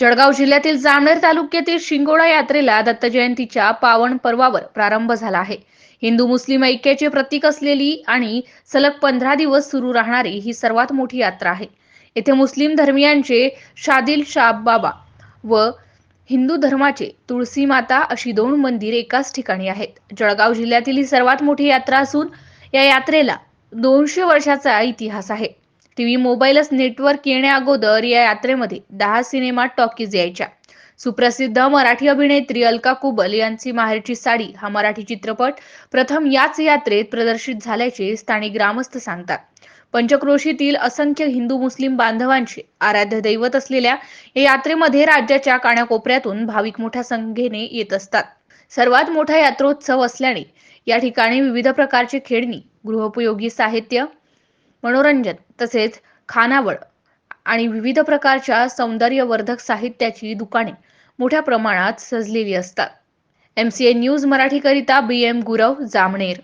जळगाव जिल्ह्यातील जामनेर तालुक्यातील शिंगोडा यात्रेला दत्त जयंतीच्या पावन पर्वावर प्रारंभ झाला आहे. हिंदू मुस्लिम ऐक्याचे प्रतीक असलेली आणि सलग पंधरा दिवस सुरू राहणारी ही सर्वात मोठी यात्रा आहे. येथे मुस्लिम धर्मियांचे शादिल शाब बाबा व हिंदू धर्माचे तुळसी माता अशी दोन मंदिर एकाच ठिकाणी आहेत. जळगाव जिल्ह्यातील ही सर्वात मोठी यात्रा असून या यात्रेला दोनशे वर्षाचा इतिहास आहे. टीव्ही मोबाईलच नेटवर्क येण्या अगोदर या यात्रेमध्ये दहा सिनेमा टॉकीज यायच्या. सुप्रसिद्ध मराठी अभिनेत्री अलका कुबल यांची माहेरची साडी हा मराठी चित्रपट प्रथम याच यात्रेत प्रदर्शित झाल्याचे स्थानिक ग्रामस्थ सांगतात. पंचक्रोशीतील असंख्य हिंदू मुस्लिम बांधवांचे आराध्य दैवत असलेल्या या यात्रेमध्ये राज्याच्या कानाकोपऱ्यातून भाविक मोठ्या संख्येने येत असतात. सर्वात मोठा यात्रोत्सव असल्याने या ठिकाणी विविध प्रकारचे खेळणी गृहोपयोगी साहित्य मनोरंजन तसेच खानावळ आणि विविध प्रकारच्या सौंदर्यवर्धक साहित्याची दुकाने मोठ्या प्रमाणात सजलेली असतात. एम सी ए न्यूज मराठीकरिता बी एम गुरव जामनेर.